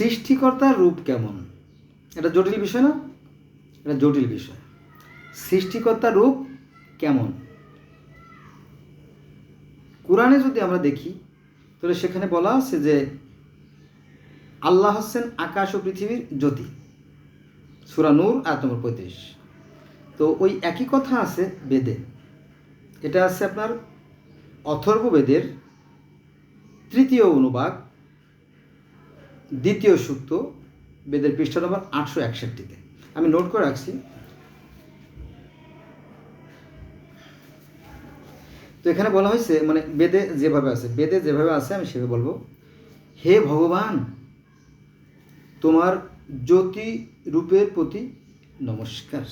সৃষ্টিকর্তার রূপ কেমন? এটা জটিল বিষয় না? এটা জটিল বিষয়। সৃষ্টিকর্তার রূপ কেমন? কোরআনে যদি আমরা দেখি, তাহলে সেখানে বলা আছে যে আল্লাহ হোসেন আকাশ ও পৃথিবীর জ্যোতি। সুরা নূর, আয়াত নম্বর পঁয়ত্রিশ। তো ওই একই কথা আছে বেদে। এটা আছে আপনার অথর্ব বেদের তৃতীয় অনুবাদ দ্বিতীয় সূক্ত বেদের পৃষ্ঠা নম্বর আটশো একষট্টিতে। আমি নোট করে রাখছি। তো এখানে বলা হয়েছে মানে বেদে যেভাবে আছে, বেদে যেভাবে আছে, আমি সেভাবে বলব। হে ভগবান, তোমার জ্যোতি রূপের প্রতি নমস্কার।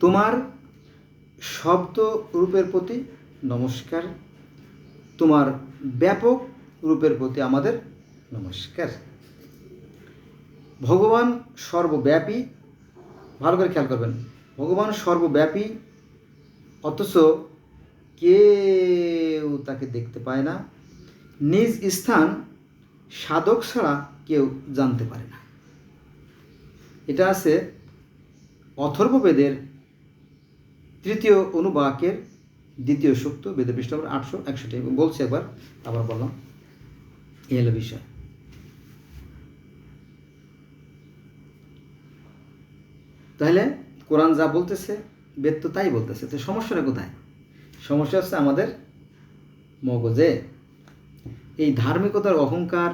তোমার শব্দ রূপের প্রতি নমস্কার। তোমার ব্যাপক রূপের প্রতি আমাদের নমস্কার। ভগবান সর্বব্যাপী, ভালো করে খেয়াল করবেন, ভগবান সর্বব্যাপী, অথচ কেউ তাকে দেখতে পায় না, নিজ স্থান সাধক ছাড়া কেউ জানতে পারে না। এটা আছে অথর্ববেদের তৃতীয় অনুবাকের দ্বিতীয় সূক্ত বেদে পৃষ্ঠ নম্বর আটশো একষট্টি। বলছি একবার, আবার বললাম, এই হলো বিষয়। তাহলে কোরআন যা বলতেছে, বেদ তো তাই বলতেছে। তো সমস্যাটা কোথায়? সমস্যা হচ্ছে আমাদের মগজে। এই ধার্মিকতার অহংকার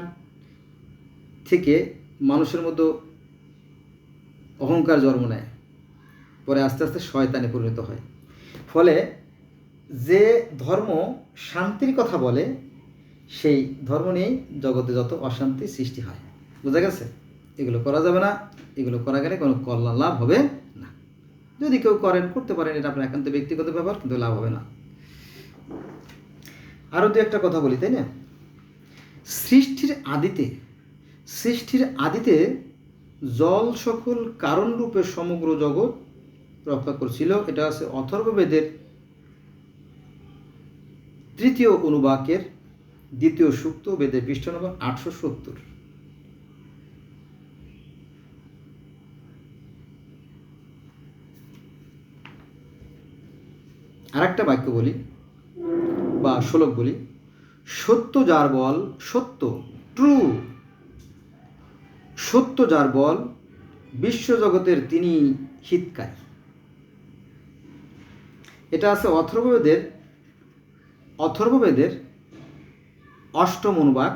থেকে মানুষের মতো অহংকার জন্ম নেয়। পরে আস্তে আস্তে শয়তানে পরিণত হয়। ফলে যে ধর্ম শান্তির কথা বলে, সেই ধর্ম নিয়েই জগতে যত অশান্তি সৃষ্টি হয়। বোঝা গেছে? এগুলো করা যাবে না, এগুলো করা গেলে কোনো কল্যাণ লাভ হবে না। যদি কেউ করেন, করতে পারেন, এটা আপনার একান্ত ব্যক্তিগত ব্যাপার, কিন্তু লাভ হবে না। আরও দু একটা কথা বলি, তাই না? সৃষ্টির আদিতে সৃষ্টির আদিতে জল সকল কারণ রূপে সমগ্র জগৎ রক্ষা করছিল। এটা আছে অথর্ববেদের তৃতীয় অনুবাকের দ্বিতীয় সূক্ত বেদের পৃষ্ঠ নম্বর আটশো সত্তর। আর একটা বাক্য বলি, বা শ্লোক বলি, সত্য যার বল সত্য ট্রু সত্য যার বল বিশ্বজগতের তিনি হিতকারী। এটা আছে অথর্ববেদের অথর্ববেদের অষ্টম অনুবাদ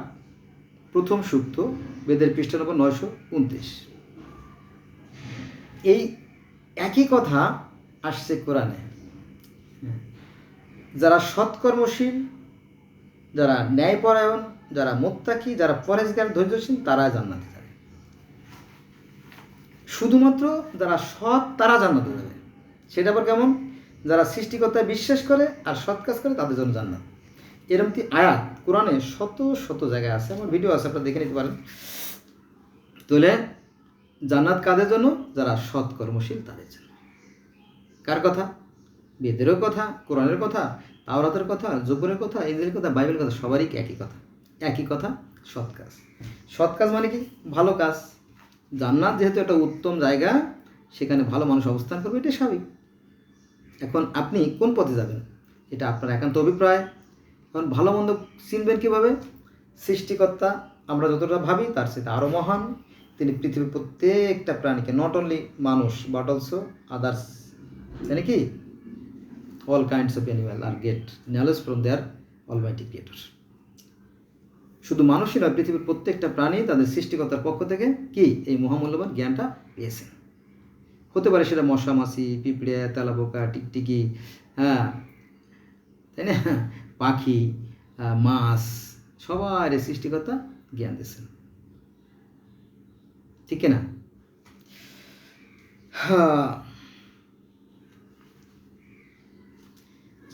প্রথম সূক্ত, বেদের পৃষ্ঠ নম্বর নয়শো উনত্রিশ। এই একই কথা আসছে কোরআনে। যারা সৎকর্মশীল, যারা ন্যায়পরায়ণ, যারা মোত্তাকি, যারা পরেশগার ধৈর্যশীল তারা জান্নাতে যাবে। শুধুমাত্র যারা সৎ, তারা জান্নাতে যাবে। সেটা আবার কেমন? যারা সৃষ্টিকর্তায় বিশ্বাস করে আর সৎ কাজ করে, তাদের জন্য জান্নাত। এরমটি আয়াত? কোরআনে শত শত জায়গায় আছে। আমার ভিডিও আছে, আপনারা দেখে নিতে পারেন। তাহলে জান্নাত কাদের জন্য? যারা সৎকর্মশীল, তাদের জন্য। কার কথা? বেদেরও কথা, কোরআনের কথা, তাওরাতের কথা জব্বরের কথা ইন্দ্রের কথা, বাইবেলের কথা, সবারই একই কথা? একই কথা, সৎ কাজ। সৎ কাজ মানে কি? ভালো কাজ। জান্নাত যেহেতু একটা উত্তম জায়গা, সেখানে ভালো মানুষ অবস্থান করবে এটা স্বাভাবিক। এখন আপনি কোন পথে যাবেন? এটা আপনার একান্ত অভিপ্রায়। এখন ভালো মন্দ চিনবেন কীভাবে? সৃষ্টিকর্তা, আমরা যতটা ভাবি, তার সাথে আরও মহান। তিনি পৃথিবীর প্রত্যেকটা প্রাণীকে নট অনলি মানুষ বাট অলসো আদার্স তাই কি? All kinds of animal R get knowledge from their almighty creator শুধু মানুষই নয় পৃথিবীর প্রত্যেকটা প্রাণী তাদের সৃষ্টিকর্তার পক্ষ থেকে কি এই মহামূল্যবান জ্ঞানটা পেয়েছেন হতে পারে সেটা মশা, মাছি, পিঁপড়ে, তেলাপোকা, টিকটিকি হ্যাঁ তাই না? পাখি মাছ, সবার এই সৃষ্টিকর্তা জ্ঞান দিয়েছেন। ঠিক না? হ্যাঁ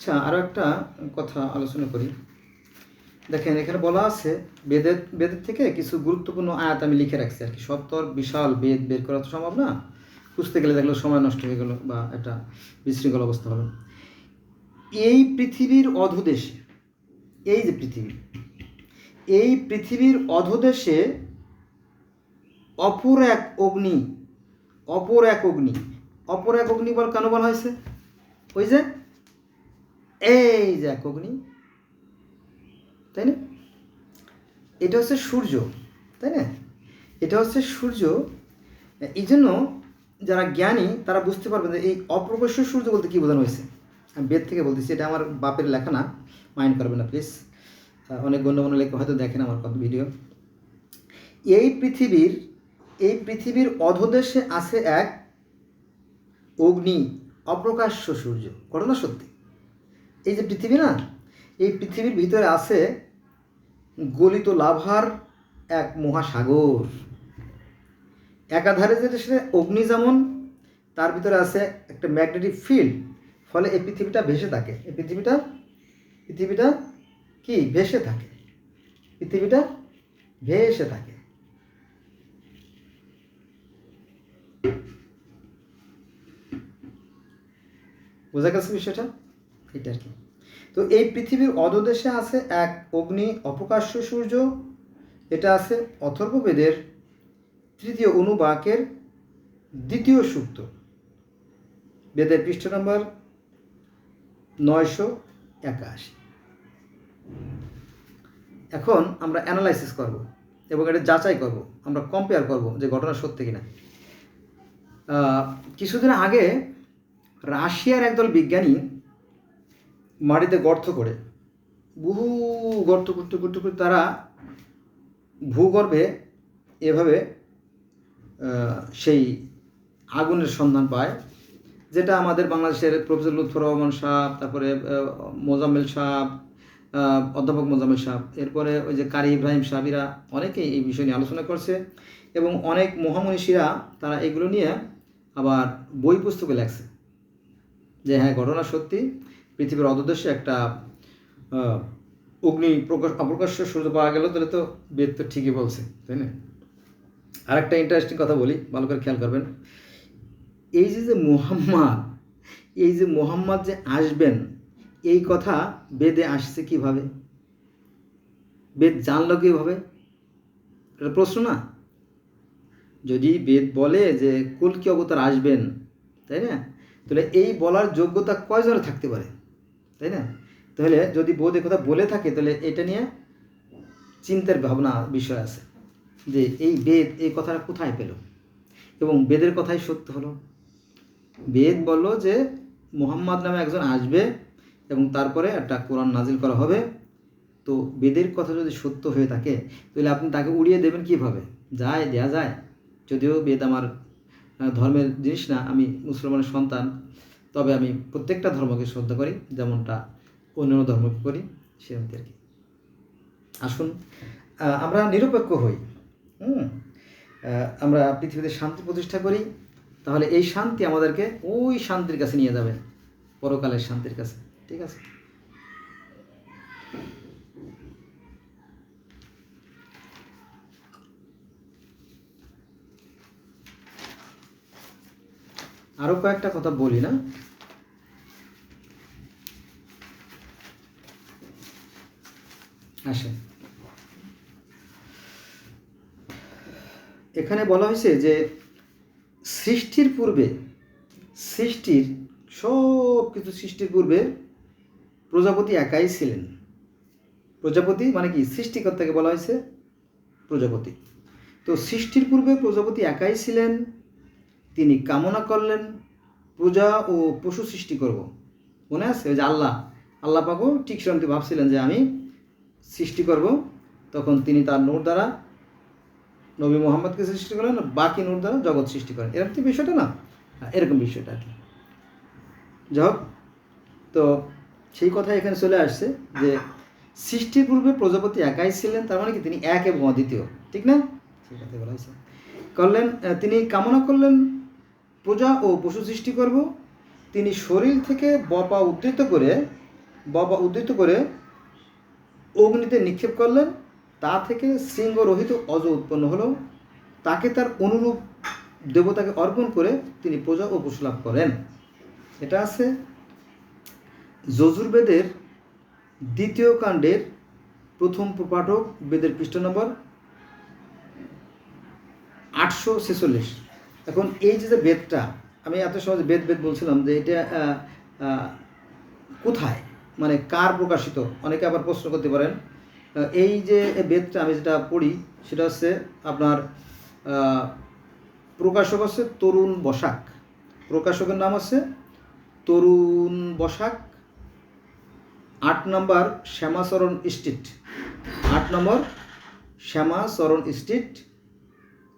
আচ্ছা আরও একটা কথা আলোচনা করি। দেখেন, এখানে বলা আছে, বেদের বেদের থেকে কিছু গুরুত্বপূর্ণ আয়াত আমি লিখে রাখছি আর কি। আর বিশাল বেদ বের করা তো সম্ভব না। খুঁজতে গেলে দেখল সময় নষ্ট হয়ে গেল বা একটা বিশৃঙ্খল অবস্থা হলো। এই পৃথিবীর অধদেশে, এই যে পৃথিবী, এই পৃথিবীর অধদেশে অপর এক অগ্নি, অপর এক অগ্নি, অপর এক অগ্নি বল কেন বলা হয়েছে? ওই যে এই যে এক অগ্নি। তাই না? এটা হচ্ছে সূর্য, তাই না? এটা হচ্ছে সূর্য। এই জন্য যারা জ্ঞানী, তারা বুঝতে পারবেন যে এই অপ্রকাশ্য সূর্য বলতে কী বোঝানো হয়েছে? আমি বেদ থেকে বলতেছি, এটা আমার বাপের লেখা না। মাইন্ড করবেন না, প্লিজ। অনেক গণ্যমান্য লেখা হয়তো দেখেন আমার কত ভিডিও। এই পৃথিবীর এই পৃথিবীর অধদেশে আছে এক অগ্নি, অপ্রকাশ্য সূর্য। ঘটনা সত্যি। এই যে পৃথিবী না, এই পৃথিবীর ভিতরে আছে গলিত লাভার এক মহাসাগর। একাধারে যেটা সেটা অগ্নি যেমন, তার ভিতরে আছে একটা ম্যাগনেটিক ফিল্ড, ফলে এই পৃথিবীটা ভেসে থাকে। এই পৃথিবীটা পৃথিবীটা কি? ভেসে থাকে। পৃথিবীটা ভেসে থাকে। বোঝা গেছে বিষয়টা? এটা আর কি। তো এই পৃথিবীর অধদেশে আছে এক অগ্নি, অপ্রকাশ্য সূর্য। এটা আছে অথর্ববেদের তৃতীয় অনুবাকের দ্বিতীয় সূক্ত। বেদের পৃষ্ঠ নম্বর নয়শো একাশি। এখন আমরা অ্যানালাইসিস করব এবং এটা যাচাই করব, আমরা কম্পেয়ার করব যে ঘটনা সত্যি কিনা। কিছুদিন আগে রাশিয়ার একদল বিজ্ঞানী মাটিতে গর্ত করে, বহু গর্ত করতে করতে করতে তারা ভূগর্ভে এভাবে সেই আগুনের সন্ধান পায়, যেটা আমাদের বাংলাদেশের প্রফেসর লুৎফর রহমান সাহ তারপরে মোজাম্মেল সাহ অধ্যাপক মোজাম্মেল সাহ এরপরে ওই যে কারি ইব্রাহিম সাহেবরা অনেকেই এই বিষয় নিয়ে আলোচনা করছে এবং অনেক মহামনীষীরা তারা এগুলো নিয়ে আবার বই পুস্তকে লেখছে যে হ্যাঁ ঘটনা সত্যি। পৃথিবীর অদদেশে একটা অগ্নি প্রকাশ অপ্রকাশ্য সূর্য পাওয়া গেল, তাহলে তো বেদ তো ঠিকই বলছে, তাই না? আরেকটা ইন্টারেস্টিং কথা বলি, ভালো করে খেয়াল করবেন। এই যে যে মোহাম্মদ, এই যে মোহাম্মদ যে আসবেন, এই কথা বেদে আসছে কীভাবে? বেদ জানলো কীভাবে? এটা প্রশ্ন না? যদি বেদ বলে যে কলকি অবতার আসবেন, তাই না? তাহলে এই বলার যোগ্যতা কয়জনের থাকতে পারে? তাই না? তাহলে যদি বোধ কথা বলে থাকে, তাহলে এটা নিয়ে চিন্তার ভাবনা বিষয় আছে যে এই বেদ এই কথাটা কোথায় পেল? এবং বেদের কথাই সত্য হলো। বেদ বলল যে মোহাম্মদ নামে একজন আসবে এবং তারপরে একটা কোরআন নাজিল করা হবে। তো বেদের কথা যদি সত্য হয়ে থাকে, তাহলে আপনি তাকে উড়িয়ে দেবেন কীভাবে? যায়, দেয়া যায়। যদিও বেদ আমার ধর্মের জিনিস না, আমি মুসলমানের সন্তান। তবে আমি প্রত্যেকটা ধর্মকে শ্রদ্ধা করি, যেমনটা অন্যান্য ধর্মকে করি সেরকম আর কি। আসুন আমরা নিরপেক্ষ হই, হুম? আমরা পৃথিবীতে শান্তি প্রতিষ্ঠা করি, তাহলে এই শান্তি আমাদেরকে ওই শান্তির কাছে নিয়ে যাবে, পরকালের শান্তির কাছে, ঠিক আছে? আরও কয়েকটা কথা বলি না। আসেন। এখানে বলা হয়েছে যে, সৃষ্টির পূর্বে, সৃষ্টির সব কিছু সৃষ্টির পূর্বে প্রজাপতি একাই ছিলেন। প্রজাপতি মানে কি? সৃষ্টিকর্তাকে বলা হয়েছে প্রজাপতি। তো সৃষ্টির পূর্বে প্রজাপতি একাই ছিলেন তিনি কামনা করলেন প্রজা ও পশু সৃষ্টি করব। মনে আছে? যে আল্লাহ আল্লাহ পাকও ঠিক সেরকম ভাবছিলেন যে আমি সৃষ্টি করব। তখন তিনি তার নূর দ্বারা নবী মোহাম্মদকে সৃষ্টি করলেন বাকি নূর দ্বারা জগৎ সৃষ্টি করেন। এরকম তো বিষয়টা না? হ্যাঁ, এরকম বিষয়টা আর কি। যাই তো সেই কথা এখানে চলে আসছে যে সৃষ্টির পূর্বে প্রজাপতি একাই ছিলেন তার মানে কি তিনি এক এবং অদ্বিতীয়। ঠিক না? সেই কথাই বলা হয়েছে। করলেন তিনি কামনা করলেন প্রজা ও পশু সৃষ্টি করব। তিনি শরীর থেকে বপা উদ্ধৃত করে বপা উদ্ধৃত করে অগ্নিতে নিক্ষেপ করলেন। তা থেকে শৃঙ্গ রহিত অজ উৎপন্ন হলো। তাকে তার অনুরূপ দেবতাকে অর্পণ করে তিনি প্রজা ও পশু লাভ করেন। এটা আছে যজুর্বেদের দ্বিতীয় কাণ্ডের প্রথম প্রপাঠক, বেদের পৃষ্ঠ নম্বর আটশো ছেচল্লিশ। এখন এই যে যে বেদটা, আমি এত সহজে বেদ বেদ বলছিলাম যে এটা কোথায়? মানে কার প্রকাশিত? অনেকে আবার প্রশ্ন করতে পারেন। এই যে বেদটা আমি যেটা পড়ি, সেটা হচ্ছে আপনার প্রকাশক হচ্ছে তরুণ বসাক। প্রকাশকের নাম হচ্ছে তরুণ বসাক। আট নম্বর শ্যামাচরণ স্ট্রিট। আট নম্বর শ্যামাচরণ স্ট্রিট,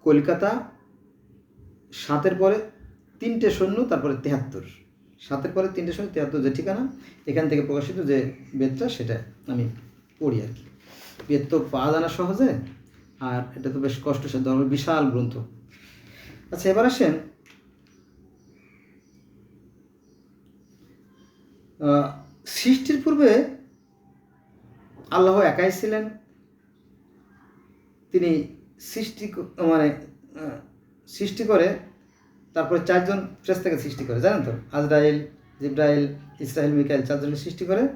কলকাতা সাতের পরে তিনটে শূন্য, তারপরে তেহাত্তর। সাতের পরে তিনটে শূন্য, তেহাত্তর যে ঠিকানা, এখান থেকে প্রকাশিত যে বেদটা, সেটা আমি পড়ি আর কি। বেদ তো পাওয়া জানা সহজে, আর এটা তো বেশ কষ্টসাধ্য, আমার বিশাল গ্রন্থ। আচ্ছা এবার আসেন সৃষ্টির পূর্বে আল্লাহ একাই ছিলেন। তিনি সৃষ্টি মানে সৃষ্টি করে, তারপরে চারজন ফ্রেস্তাকে সৃষ্টি করে, জানেন তো? আজরাইল, জিব্রাইল ইসরায়েল মিকাইল চারজনকে সৃষ্টি করে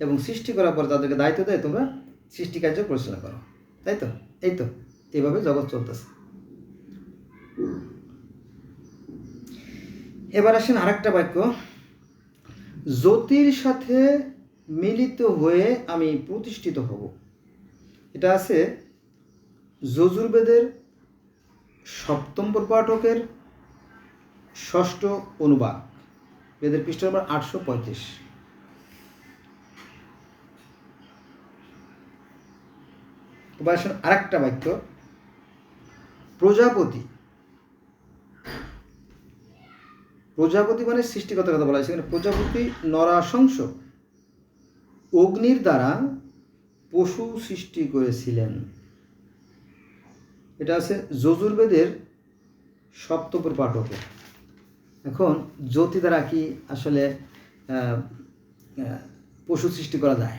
এবং সৃষ্টি করার পর তাদেরকে দায়িত্ব দেয় তোমরা সৃষ্টি কার্য পরিচালনা করো। তাই তো? এই তো, এইভাবে জগৎ চলতেছে। এবার আসেন আরেকটা বাক্য। জ্যোতির সাথে মিলিত হয়ে আমি প্রতিষ্ঠিত হব। এটা আছে যজুর্বেদের সপ্তম প্রপাঠকের ষষ্ঠ অনুবাদ। বেদের পৃষ্ঠ নম্বর আটশো পঁয়ত্রিশ। এবার আসেন আরেকটা বাক্য। প্রজাপতি। প্রজাপতি মানে সৃষ্টিগত কথা বলা হয়েছে। প্রজাপতি নরাশংস। অগ্নির দ্বারা পশু সৃষ্টি করেছিলেন। এটা আছে যজুর্বেদের সপ্তপুর পাঠকে। এখন জ্যোতি দ্বারা কি আসলে পশু সৃষ্টি করা যায়?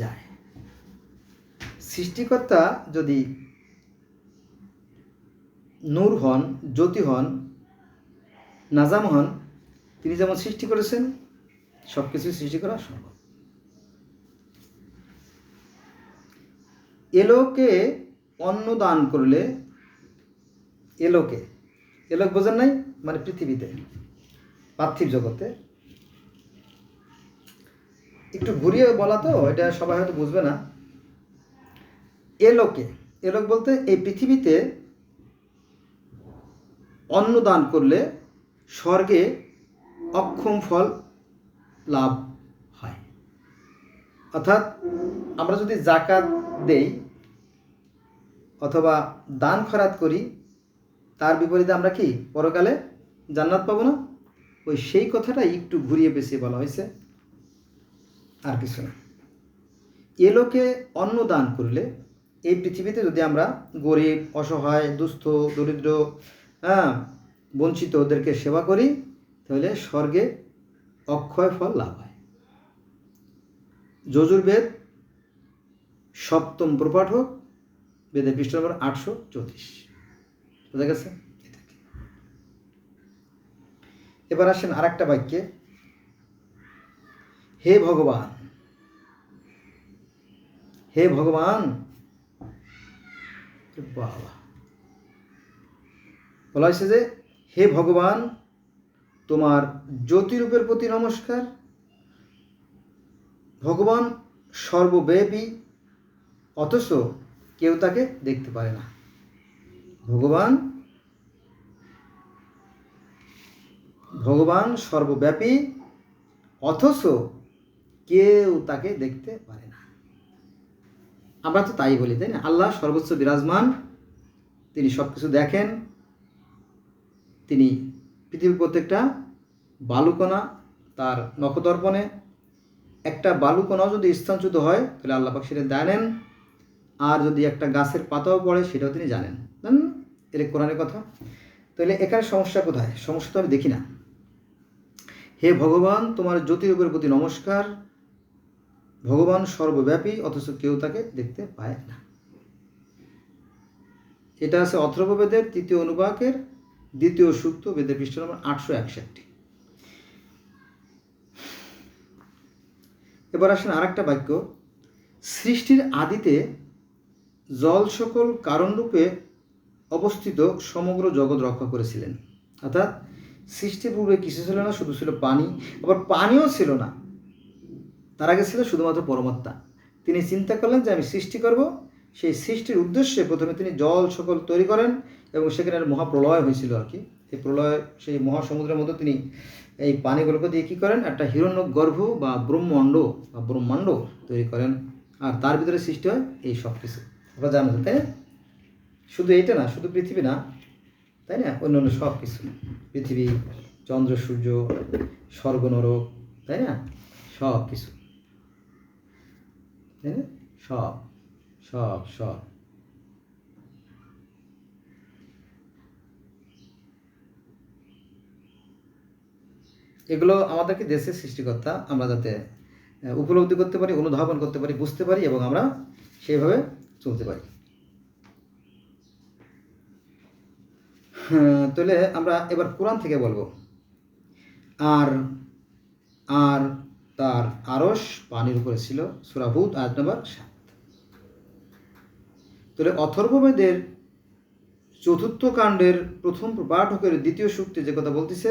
যায়। সৃষ্টিকর্তা যদি নূর হন, জ্যোতি হন, নাজাম হন, তিনি যেমন সৃষ্টি করেছেন সব কিছু সৃষ্টি করা সম্ভব। এলোকে অন্ন দান করলে এলোকে। এলোক বোঝেন নাই? মানে পৃথিবীতে, পার্থিব জগতে। একটু ঘুরিয়ে বলা তো, এটা সবাই হয়তো বুঝবে না। এলোকে, এলোক বলতে এই পৃথিবীতে অন্ন দান করলে স্বর্গে অক্ষম ফল লাভ হয়। অর্থাৎ আমরা যদি জাকাত দেই অথবা দান খরাত করি, তার বিপরীতে আমরা কি, পরকালে জান্নাত পাবো না? ওই সেই কথাটাই একটু ঘুরিয়ে পেঁচিয়ে বলা হয়েছে। আর কিছু না। এ লোকে অন্ন দান করলে, এই পৃথিবীতে যদি আমরা গরিব, অসহায়, দুস্থ, দরিদ্র হ্যাঁ বঞ্চিত ওদেরকে সেবা করি, তাহলে স্বর্গে অক্ষয় ফল লাভ হয়। যজুর্বেদ সপ্তম প্রপাঠক বেদের পৃষ্ঠ নম্বর আটশো চৌত্রিশ। বোঝা গেছে? এবার আসেন আর একটা বাক্যে। হে ভগবান হে ভগবান, বাবা। বলা হয়েছে যে, হে ভগবান, তোমার জ্যোতিরূপের প্রতি নমস্কার। ভগবান সর্বব্যাপী, অথচ কেউ তাকে দেখতে পারে না। ভগবান ভগবান সর্বব্যাপী, অথচ কেউ তাকে দেখতে পারে না। আমরা তো তাই বলি, তাই না? আল্লাহ সর্বোচ্চ বিরাজমান, তিনি সব কিছু দেখেন, তিনি পৃথিবীর প্রত্যেকটা বালুকণা তার নখদর্পণে, একটা বালুকণাও যদি স্থানচ্যুত হয়, তাহলে আল্লাহ পাক সেটা জানেন আর যদি একটা গাছের পাতাও পড়ে, সেটাও তিনি জানেন। এটা কোরআনের কথা। তাহলে এখানে সমস্যা কোথায়? সমস্যা তো আমি দেখি না। হে ভগবান, তোমার জ্যোতিরূপের প্রতি নমস্কার। ভগবান সর্বব্যাপী, অথচ কেউ তাকে দেখতে পায় না। এটা আছে অথর্ববেদের তৃতীয় অনুবাকের দ্বিতীয় সূক্ত বেদের পৃষ্ঠ নম্বর আটশো একষট্টি। এবার আসেন আর একটা বাক্য। সৃষ্টির আদিতে জল সকল কারণরূপে অবস্থিত সমগ্র জগৎ রক্ষা করেছিলেন। অর্থাৎ সৃষ্টি পূর্বে কিছু ছিল না, শুধু ছিল পানি। আবার পানিও ছিল না। তার আগে ছিল শুধুমাত্র পরমাত্মা। তিনি চিন্তা করলেন যে আমি সৃষ্টি করব। সেই সৃষ্টির উদ্দেশ্যে প্রথমে তিনি জল সকল তৈরি করেন এবং সেখানে মহাপ্রলয় হয়েছিল আর কি। এই প্রলয়, সেই মহাসমুদ্রের মধ্যে তিনি এই পানিগুলোকে দিয়ে কী করেন? একটা হিরণ্য গর্ভ বা ব্রহ্মাণ্ড বা ব্রহ্মাণ্ড তৈরি করেন। আর তার ভিতরে সৃষ্টি হয় এই সব কিছু আমরা জানো তাই না? শুধু এইটা না, শুধু পৃথিবী না, তাই না? অন্য অন্য সব কিছু। পৃথিবী, চন্দ্র, সূর্য, স্বর্গ, নরক, তাই না? সব কিছু। তাই না? সব সব সব। এগুলো আমাদেরকে দেশের সৃষ্টিকর্তা আমরা যাতে উপলব্ধি করতে পারি, অনুধাবন করতে পারি, বুঝতে পারি এবং আমরা সেইভাবে চলতে পারি। হ্যাঁ, তাহলে আমরা এবার কোরআন থেকে বলব। আর আর তার আরস পানির উপরে ছিল সুরাহুদ আয়াত নম্বর সাত। তাহলে অথর্ববেদের চতুর্থ কাণ্ডের প্রথম পাঠকের দ্বিতীয় সূক্তে যে কথা বলতেছে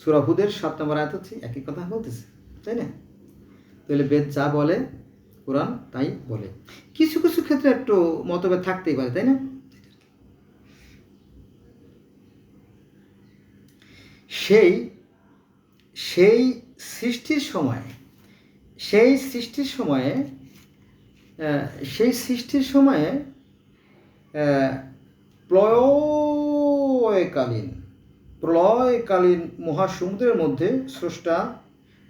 সুরাহুদের সাত নম্বর আয়াত হচ্ছে একই কথা বলতেছে তাই না? তাহলে বেদ যা বলে কোরআন তাই বলে। কিছু কিছু ক্ষেত্রে একটু মতভেদ থাকতেই পারে, তাই না? সেই সেই সৃষ্টির সময়ে, সেই সৃষ্টির সময়ে সেই সৃষ্টির সময়ে প্রলয়কালীন প্রলয়কালীন মহাসমুদ্রের মধ্যে স্রষ্টা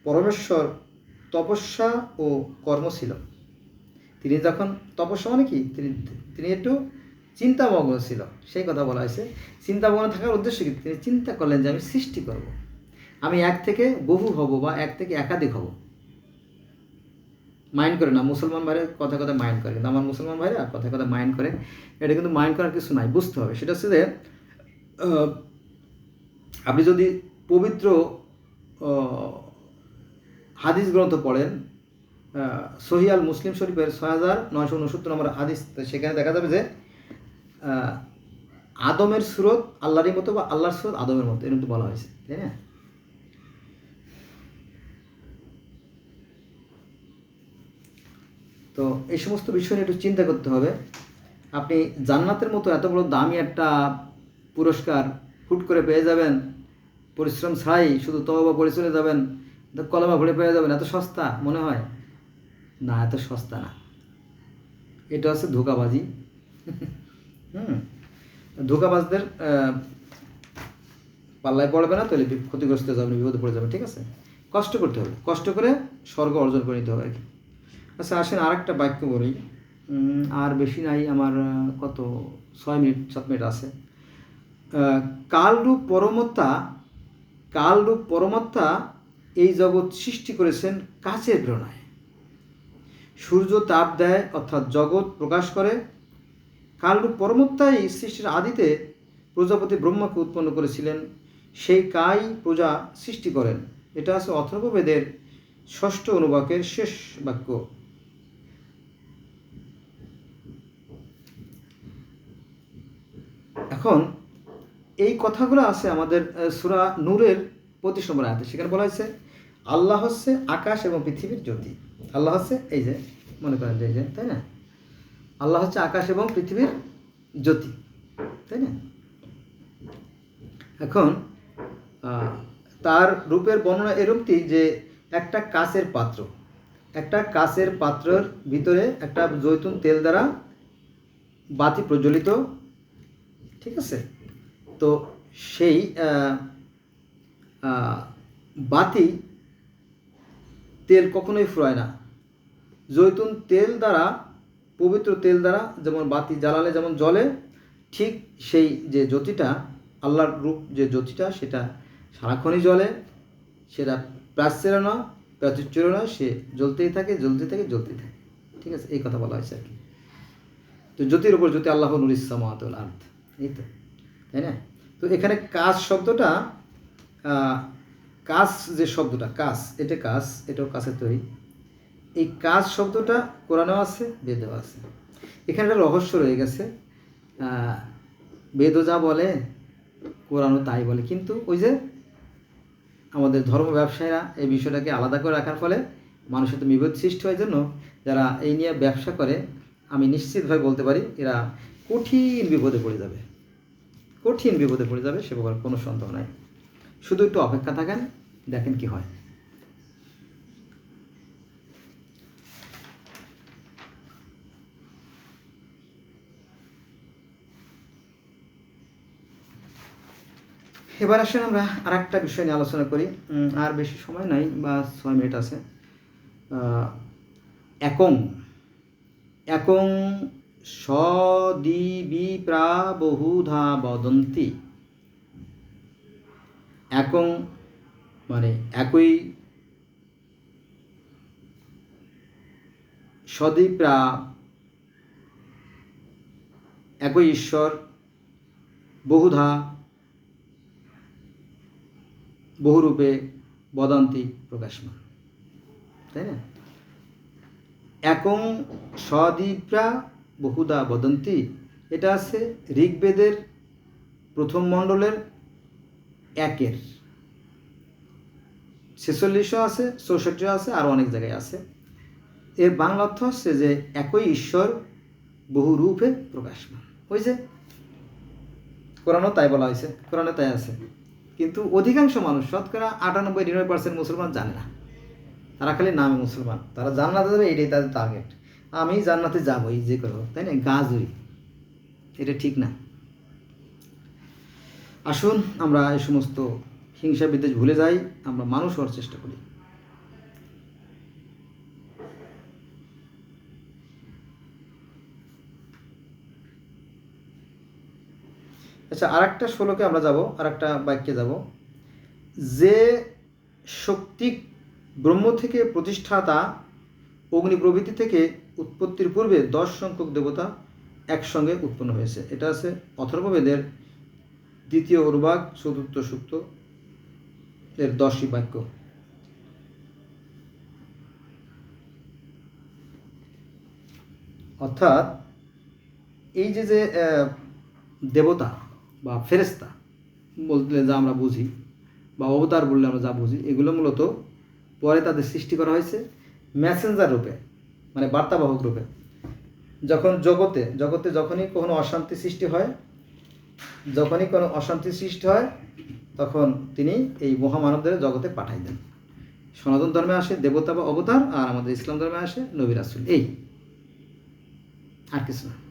পরমেশ্বর তপস্যা ও কর্ম ছিল। তিনি যখন তপস্যা মানে কি? তিনি তিনি একটু চিন্তামগ্ন ছিল। সেই কথা বলা হয়েছে। চিন্তামগ্ন থাকার উদ্দেশ্য কি? তিনি চিন্তা করলেন যে আমি সৃষ্টি করব। আমি এক থেকে বহু হব বা এক থেকে একাধিক হব। মাইন্ড করে না, মুসলমান ভাইরা কথা কথা মাইন্ড করে। কিন্তু আমার মুসলমান ভাইরা কথা কথা মাইন্ড করে। এটা কিন্তু মাইন্ড করার কিছু নাই, বুঝতে হবে। সেটা হচ্ছে যে আপনি যদি পবিত্র হাদিস গ্রন্থ পড়েন সহিয়াল মুসলিম শরীফের ছয় হাজার নয়শো উনসত্তর নম্বর হাদিস সেখানে দেখা যাবে যে আদমের সুরত আল্লাহরই মতো বা আল্লাহর সুরত আদমের মতো, এরকম বলা হয়েছে, তাই না? তো এই সমস্ত বিষয় নিয়ে একটু চিন্তা করতে হবে। আপনি জান্নাতের মতো এত বড় দামি একটা পুরস্কার হুট করে পেয়ে যাবেন, পরিশ্রম ছাড়াই শুধু পড়ে চলে যাবেন, কলমা ভরে পেয়ে যাবেন, এত সস্তা মনে হয়? না, এত সস্তা না। এটা হচ্ছে ধোকাবাজি। হুম, ধোকাবাজদের পাল্লায় পড়বে না, তাহলে ক্ষতিগ্রস্ত হয়ে যাবেন বিপদে পড়ে যাবে, ঠিক আছে? কষ্ট করতে হবে। কষ্ট করে স্বর্গ অর্জন করে নিতে হবে আর কি। আচ্ছা আসেন আর একটা বাক্য বলি। আর বেশি নাই আমার কত? ছয় মিনিট, সাত মিনিট আছে। কালরূপ পরমত্তা কালরূপ পরমাত্মা এই জগৎ সৃষ্টি করেছেন কাচের প্রেরণায় সূর্য তাপ দেয় অর্থাৎ জগৎ প্রকাশ করে। কালরূপ পরমত্তাই সৃষ্টির আদিতে প্রজাপতি ব্রহ্মাকে উৎপন্ন করেছিলেন। সেই কাই প্রজা সৃষ্টি করেন। এটা আছে অথর্ববেদের ষষ্ঠ অনুবাকের শেষ বাক্য। এখন এই কথাগুলো আছে আমাদের সুরা নূরের পঁচিশ নম্বর সেখানে বলা হয়েছে, আল্লাহ হচ্ছে আকাশ এবং পৃথিবীর জ্যোতি। আল্লাহ হচ্ছে এই যে, মনে করেন যে এই যে, তাই না? আল্লাহ হচ্ছে আকাশ এবং পৃথিবীর জ্যোতি, তাই না? এখন তার রূপের বর্ণনা এরূপটি যে একটা কাচের পাত্র, একটা কাচের পাত্রের ভিতরে একটা জৈতুন তেল দ্বারা বাতি প্রজ্বলিত, ঠিক আছে? তো সেই বাতি তেল কখনোই ফুরায় না। জৈতুন তেল দ্বারা, পবিত্র তেল দ্বারা, যেমন বাতি জ্বালালে যেমন জ্বলে, ঠিক সেই যে জ্যোতিটা, আল্লাহর রূপ যে জ্যোতিটা, সেটা সারাক্ষণই জ্বলে, সেটা প্রাচ্যের না প্রাচুর্যের না সে জ্বলতেই থাকে জ্বলতেই থাকে জ্বলতেই থাকে। ঠিক আছে? এই কথা বলা হয়েছে আর কি। তো জ্যোতির উপর জ্যোতি আল্লাহ নুর ইসলামাতুল আর্থ এই তো, তাই না? তো এখানে কাজ শব্দটা কাজ যে শব্দটা, কাজ, এটা কাজ, এটাও কাছের তৈরি। এই কাজ শব্দটা কোরআনেও আছে, বেদেও আছে। এখানে একটা রহস্য রয়ে গেছে। বেদও যা বলে, কোরআনও তাই বলে। কিন্তু ওই যে আমাদের ধর্ম ব্যবসায়ীরা এই বিষয়টাকে আলাদা করে রাখার ফলে মানুষের তো বিভেদ সৃষ্টি হয়। জন্য যারা এই নিয়ে ব্যবসা করে, আমি নিশ্চিতভাবে বলতে পারি, এরা কঠিন বিপদে পড়ে যাবে। কঠিন বিপদে পড়ে যাবে, সে ব্যাপারে কোনো সন্দেহ নাই। শুধু একটু অপেক্ষা থাকেন, দেখেন কি হয়। এবার আসেন আমরা আর একটা বিষয় নিয়ে আলোচনা করি। আর বেশি সময় নাই, বা ছয় মিনিট আছে। একং। একং সদিবি প্রা বহুধা বদন্তি। একং মানে একই সদীপ্রা, একই ঈশ্বর, বহুধা বহুরূপে বদন্তি প্রকাশমান। তাই না? একং সদীপ্রা বহুদা বদন্তি। এটা আছে ঋগ্বেদের প্রথম মণ্ডলের একের। ছেচল্লিশও আছে, চৌষট্টিও আছে, আরও অনেক জায়গায় আছে। এর বাংলা অর্থ হচ্ছে যে একই ঈশ্বর বহু রূপে প্রকাশমান। ওই যে কোরআনও তাই বলা হয়েছে, কোরআনে তাই আছে। কিন্তু অধিকাংশ মানুষ, শতকরা আটানব্বই নিরানব্বই পার্সেন্ট মুসলমান জানে না। তারা খালি নামে মুসলমান। তারা জান্নাতে যাবে, এটাই তাদের টার্গেট আমি জান্নাতে যাবোই, যে করব, তাই না? গাজুই। এটা ঠিক না। আসুন, আমরা এই সমস্ত হিংসা বিদ্বেষ ভুলে যাই, আমরা মানুষ হওয়ার চেষ্টা করি। আচ্ছা আর একটা ষোলোকে আমরা যাব আর একটা বাক্যে যাব। যে শক্তি ব্রহ্ম থেকে প্রতিষ্ঠাতা অগ্নি প্রভৃতি থেকে উৎপত্তির পূর্বে দশ সংখ্যক দেবতা একসঙ্গে উৎপন্ন হয়েছে। এটা আছে অথর্ববেদের দ্বিতীয় উর্বাক চতুর্থ সূক্ত এর দশই বাক্য। অর্থাৎ এই যে যে দেবতা বা ফেরেস্তা বলতে যা আমরা বুঝি বা অবতার বললে আমরা যা বুঝি, এগুলো মূলত পরে তাদের সৃষ্টি করা হয়েছে মেসেঞ্জার রূপে মানে বার্তাবাহক রূপে। যখন জগতে জগতে যখনই কোনো অশান্তি সৃষ্টি হয়, যখনই কোনো অশান্তি সৃষ্টি হয়, তখন তিনি এই মহামানবদের জগতে পাঠাই দেন। সনাতন ধর্মে আসে দেবতা বা অবতার, আর আমাদের ইসলাম ধর্মে আসে নবী রাসুল। এই। আর কিছু না।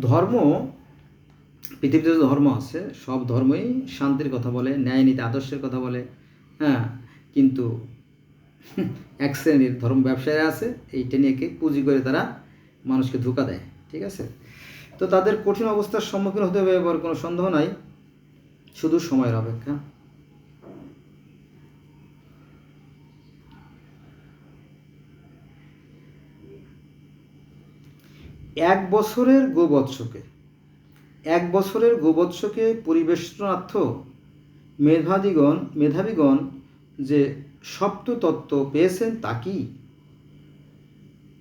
ধর্ম, পৃথিবীতে যে ধর্ম আছে, সব ধর্মই শান্তির কথা বলে, ন্যায় নীতি আদর্শের কথা বলে হ্যাঁ? কিন্তু এক শ্রেণির ধর্ম ব্যবসায়ী আছে, এইটা নিয়ে পুঁজি করে তারা মানুষকে ধোকা দেয়, ঠিক আছে? তো তাদের কঠিন অবস্থার সম্মুখীন হতে হবে এবার কোনো সন্দেহ নাই, শুধু সময়ের অপেক্ষা। এক বছরের গোবৎসকে। এক বছরের গোবৎসকে পরিবেশনার্থ মেধাদিগণ, মেধাবীগণ যে সপ্ত তত্ত্ব পেয়েছেন তা কি?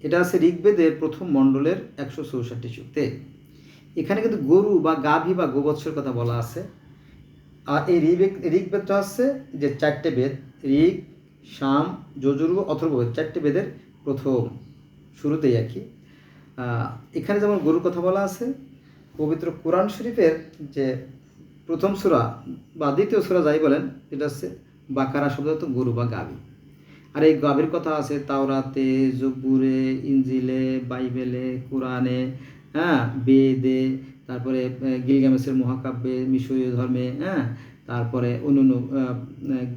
এটা আছে ঋগ্বেদের প্রথম মণ্ডলের একশো চৌষট্টি সূক্তে। এখানে কিন্তু গরু বা গাভী বা গোবৎসের কথা বলা আছে। আর এই ঋগ্বেদটা হচ্ছে যে চারটে বেদ, ঋগ, সাম, যজুর্গ অথর্ববেদ, চারটে বেদের প্রথম, শুরুতেই আর কি। এখানে যেমন গরুর কথা বলা আছে, পবিত্র কোরআন শরীফের যে প্রথম সূরা বা দ্বিতীয় সূরা যাই বলেন, এটা হচ্ছে বাকারা শব্দ তো গরু বা গাভী। আর এই গাভীর কথা আছে তাওরাতে, জব্বুরে ইঞ্জিলে বাইবেলে, কোরআনে হ্যাঁ বেদে, তারপরে গিলগামেসের মহাকাব্যে, মিশরীয় ধর্মে হ্যাঁ তারপরে অন্য অন্য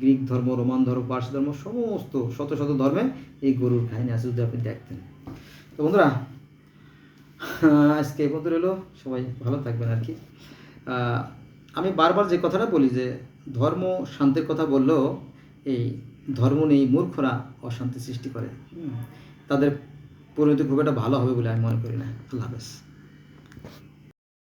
গ্রিক ধর্ম, রোমান ধর্ম, পার্সি ধর্ম, সমস্ত শত শত ধর্মে এই গরুর কাহিনী আছে যদি আপনি দেখতেন। তো বন্ধুরা আজকে এই পর্যন্ত এলো, সবাই ভালো থাকবেন আর কি। আমি বারবার যে কথাটা বলি যে, ধর্ম শান্তির কথা বললেও এই ধর্ম নেই মূর্খরা অশান্তি সৃষ্টি করে। তাদের পরিণতি খুব একটা ভালো হবে বলে আমি মনে করি না। আল্লাহ হাফেজ।